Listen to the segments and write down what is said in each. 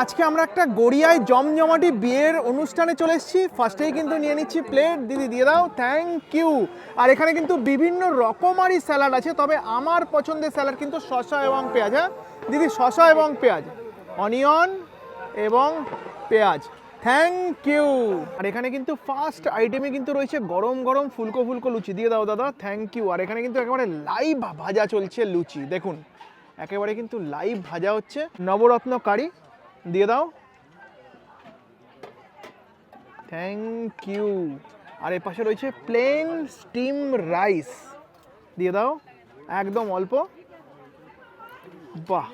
আজকে আমরা একটা গড়িয়ায় জমজমাটি বিয়ের অনুষ্ঠানে চলে এসেছি। ফার্স্টেই কিন্তু নিয়ে নিচ্ছি প্লেট দিদি, দিয়ে দাও। থ্যাংক ইউ আর এখানে কিন্তু বিভিন্ন রকমারি স্যালাড আছে, তবে আমার পছন্দের স্যালাড কিন্তু শসা এবং পেঁয়াজ হ্যাঁ? দিদি, শসা এবং পেঁয়াজ অনিয়ন এবং পেঁয়াজ। থ্যাংক ইউ আর এখানে কিন্তু ফার্স্ট আইটেমে কিন্তু রয়েছে গরম গরম ফুলকো ফুলকো লুচি। দিয়ে দাও দাদা থ্যাংক ইউ আর এখানে কিন্তু একেবারে লাইভ ভাজা চলছে লুচি। দেখুন, একেবারে কিন্তু লাইভ ভাজা হচ্ছে। নবরত্ন কারি দিয়ে দাও। থ্যাংক ইউ আর এর পাশে রয়েছে প্লেন স্টিম রাইস দিয়ে দাও। একদম অল্প। বাহ।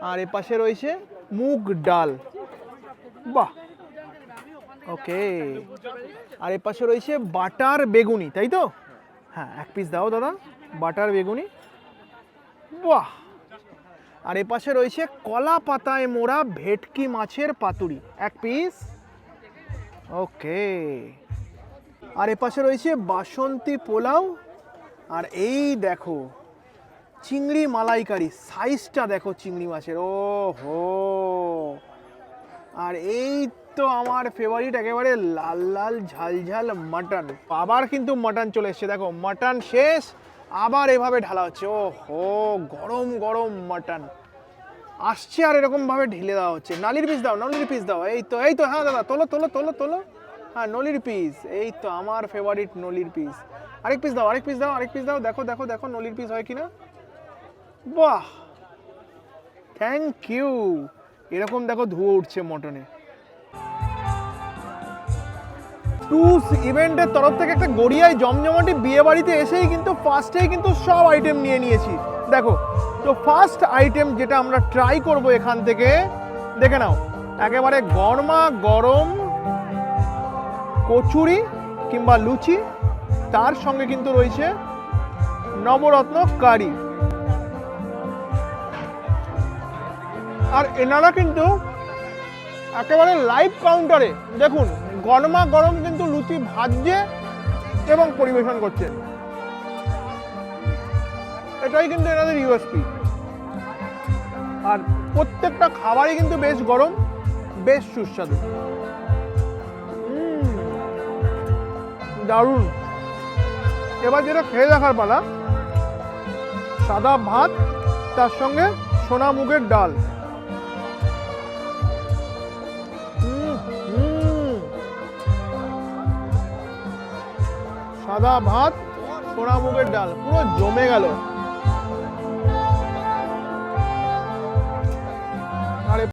আর এর পাশে রয়েছে মুগ ডাল। বাহ। ওকে। আর এর পাশে রয়েছে বাটার বেগুনি, তাই তো? হ্যাঁ এক পিস দাও দাদা। বাটার বেগুনি। বাহ। আর এ পাশে রয়েছে কলা পাতায় মোড়া ভেটকি মাছের পাতুরি। এক পিস ওকে। আর এ পাশে রয়েছে বাসন্তী পোলাও। আর এই দেখো, চিংড়ি মালাইকারি। সাইজটা দেখো চিংড়ি মাছের। ও হো আর এই তো আমার ফেভারিট একেবারে লাল লাল ঝাল ঝাল মাটন। আবার কিন্তু মাটন চলে এসছে। দেখো, মাটন শেষ, আবার এভাবে ঢালা হচ্ছে। ও হো গরম গরম মাটন। আসছে আর এরকম ভাবে ঢেলে দেওয়া হচ্ছে। নালির পিস দাও, নলির পিস দাও। এই তো এই তো হ্যাঁ দাদা, তোলো তোলো তোলো তোলো। হ্যাঁ নলির পিস এই তো আমার ফেভারিট নলির পিস আরেক পিস দাও, আরেক পিস দাও, আরেক পিস দাও। দেখো দেখো দেখো নলির পিস হয় কিনা। বাহ! থ্যাংক ইউ এরকম দেখো ধুয়ো উঠছে মটনে টুস ইভেন্টের তরফ থেকে একটা গড়িয়ায় জমজমাটি বিয়ে বাড়িতে এসেই কিন্তু ফার্স্টেই কিন্তু সব আইটেম নিয়ে নিয়েছি। দেখো, তো ফার্স্ট আইটেম যেটা আমরা ট্রাই করব এখান থেকে, দেখে নাও, একেবারে গরমা গরম কচুরি কিংবা লুচি, তার সঙ্গে কিন্তু রয়েছে নবরত্ন কারি। আর এনারা কিন্তু একেবারে লাইভ কাউন্টারে দেখুন, গরমা গরম কিন্তু লুচি ভাজছে এবং পরিবেশন করছে। এটাই কিন্তু এনাদের ইউএসপি আর প্রত্যেকটা খাবারই কিন্তু বেশ গরম, বেশ সুস্বাদু। দারুণ। এবার যেটা খেয়ে দেখার পালা, সাদা ভাত, তার সঙ্গে সোনা মুগের ডাল। সাদা ভাত, সোনা মুগের ডাল, পুরো জমে গেল।